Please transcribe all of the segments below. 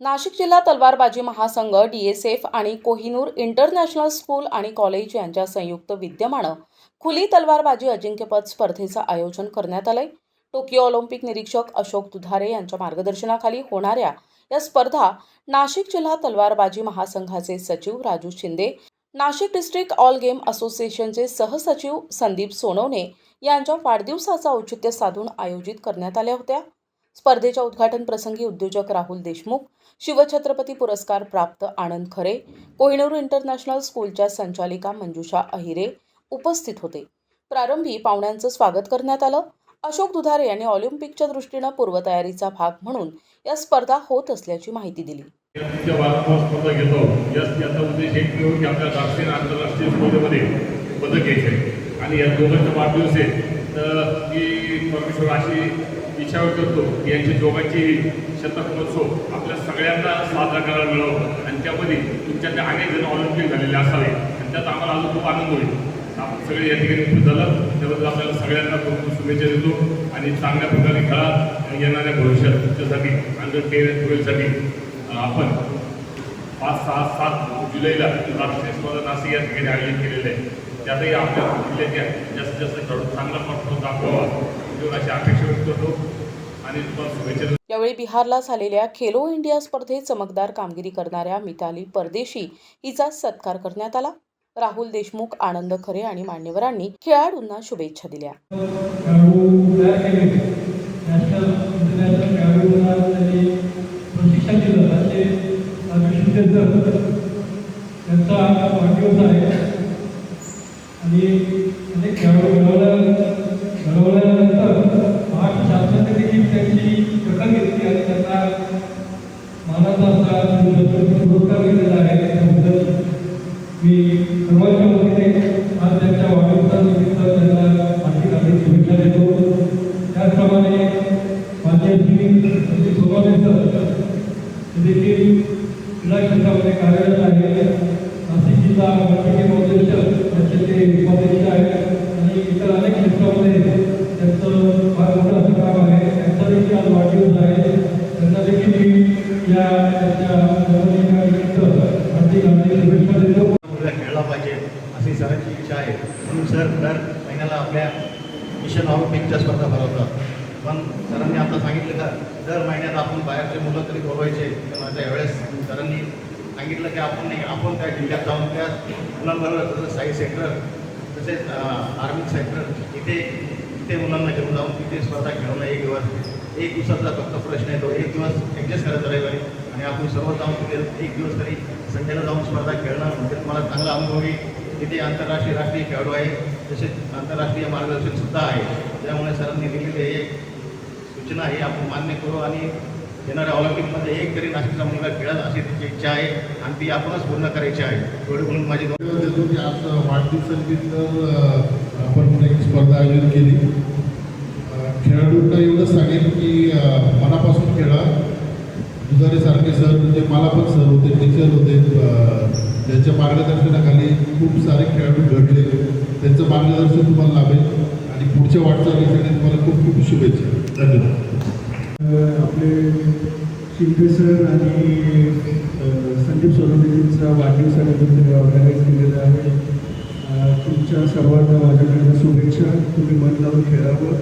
नाशिक जिल्हा तलवारबाजी महासंघ डीएसएफ आणि कोहिनूर इंटरनॅशनल स्कूल आणि कॉलेज यांच्या संयुक्त विद्यमानं खुली तलवारबाजी अजिंक्यपद स्पर्धेचं आयोजन करण्यात आलंय. टोकियो ऑलिम्पिक निरीक्षक अशोक दुधारे यांच्या मार्गदर्शनाखाली होणाऱ्या या स्पर्धा नाशिक जिल्हा तलवारबाजी महासंघाचे सचिव Raju Shinde Nashik district all game असोसिएशनचे सहसचिव संदीप सोनवणे यांच्या वाढदिवसाचं औचित्य साधून आयोजित करण्यात आल्या होत्या. स्पर्धेच्या उद्घाटन प्रसंगी उद्योजक राहुल देशमुख शिवछत्रपती पुरस्कार प्राप्त आनंद खरे कोहिनूर इंटरनॅशनल स्कूलच्या संचालिका मंजुषा अहिरे उपस्थित होते. प्रारंभी पाहुण्यांचं स्वागत करण्यात आलं. अशोक दुधारे यांनी ऑलिम्पिकच्या दृष्टीनं पूर्वतयारीचा भाग म्हणून या स्पर्धा होत असल्याची माहिती दिली. स्पर्धा घेतो. याचा उद्देश एक की आपल्या राष्ट्रीय आणि आंतरराष्ट्रीय स्पर्धेमध्ये पदक घ्यायचे. आणि या दोघांचा वाढदिवस आहे तर मी परमेश्वर अशी इच्छा करतो की यांची दोघांची शतक महोत्सव आपल्या सगळ्यांना साजरा करायला मिळावं. आणि त्यामध्ये तुमच्यातले अनेक जण ऑलिम्पिक झालेले असावे. आणि त्यात आम्हाला अजून खूप आनंद होईल. आपण सगळे या ठिकाणी उपस्थित झालं. त्याबद्दल आपल्याला सगळ्यांना खूप खूप शुभेच्छा देतो. आणि चांगल्या प्रकारे खेळा येणाऱ्या भविष्यात तुमच्यासाठी अंडर टेन ट्वेल्वसाठी आपण पाच सहा सात जुलैला राष्ट्रीय स्पर्धा नाशिक या ठिकाणी आयोजित केलेलं आहे. त्यातही आपल्या जिल्ह्याच्या जास्तीत जास्त खेळाडू चांगला परफॉर्मन्स दाखवावा अशी अपेक्षा व्यक्त करतो आणि तुम्हाला शुभेच्छा देतो यावेळी बिहारला झालेल्या खेलो इंडिया स्पर्धेत चमकदार कामगिरी करणाऱ्या मिताली परदेशी हिचा सत्कार करण्यात आला राहुल देशमुख आनंद खरे आणि मान्यवरांनी खेळाडूंना शुभेच्छा दिल्या खेळाडू तयार केले नॅशनल इंटरनॅशनल खेळाडूंना त्यांनी प्रशिक्षण दिलं असे विश्वचंद्र यांचा वाढदिवस आहे आणि म्हणजे खेळ घडवल्या घडवल्यानंतर आठ शासनाने देखील त्यांची दखल घेतली आणि त्यांना मानाचा असा पुरस्कार दिलेला आहे त्याबद्दल मी सर्वांच्या वतीने आज त्यांच्या वाढदिवसानिमित्त त्यांना आणखी अधिक शुभेच्छा देतो. त्याचप्रमाणे माझे श्री संदीप सर देखील क्रीडा क्षेत्रामध्ये कार्यरत आहे आहे सर दर महिन्याला आपल्या मिशन ऑलिम्पिकच्या स्पर्धा भरवतात. पण सरांनी आता सांगितलं का दर महिन्यात आपण बाहेरचे मुलं तरी बोलवायचे. तर माझ्या वेळेस सरांनी सांगितलं की आपण नाही आपण त्या जिल्ह्यात जाऊन त्या मुलांबरोबर तसं साई सेक्टर तसेच आर्मी सेक्टर इथे इथे मुलांना घेऊन जाऊन तिथे स्पर्धा खेळवणं एक दिवस एक दिवसाचा फक्त प्रश्न येतो. एक दिवस ॲडजस्ट करायचा रविवारी आणि आपण सर्व जाऊन तिथे एक दिवस तरी संडेला जाऊन स्पर्धा खेळणं म्हणजे तुम्हाला चांगला अनुभव येईल. तिथे आंतरराष्ट्रीय राष्ट्रीय खेळाडू आहे तसेच आंतरराष्ट्रीय मार्गदर्शन सुद्धा आहे. त्यामुळे सरांनी दिलेली एक सूचना ही आपण मान्य करू आणि येणाऱ्या ऑलिम्पिकमध्ये एक तरी नाशिकचा मुलगा खेळत अशी त्याची इच्छा आहे आणि ती आपणच पूर्ण करायची आहे. एवढी म्हणून माझी दोन की आज वाढदिवसानिमित्त आपण एक स्पर्धा आयोजित केली. खेळाडूंना एवढंच सांगेन की मनापासून खेळा. दुधारेसारखे सर म्हणजे मला पण सर त्यांच्या मार्गदर्शनाखाली खूप सारे खेळाडू घडले. त्यांचं मार्गदर्शन तुम्हाला लाभेल. आणि पुढच्या वाटचालीसाठी तुम्हाला खूप खूप शुभेच्छा. धन्यवाद. आपले शिंदे सर आणि संदीप सोनवणेजींचा वाढदिवसानिमित्त ऑर्गनाईज केलेलं आहे. तुमच्या सर्वांना माझ्याकडनं शुभेच्छा. तुम्ही मन लावून खेळावं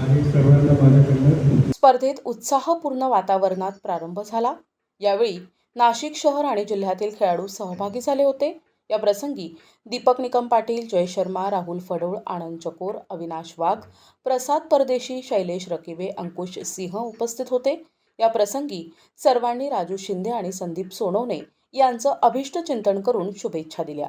आणि सर्वांना माझ्याकडनं स्पर्धेत उत्साहपूर्ण वातावरणात प्रारंभ झाला. यावेळी नाशिक शहर आणि जिल्ह्यातील खेळाडू सहभागी झाले होते. या प्रसंगी दीपक निकम पाटील जय शर्मा राहुल फडोळ आनंद चकोर अविनाश वाघ प्रसाद परदेशी शैलेश रकिवे अंकुश सिंह उपस्थित होते. या प्रसंगी सर्वांनी राजू शिंदे आणि संदीप सोनवणे यांचं अभिष्ट चिंतन करून शुभेच्छा दिल्या.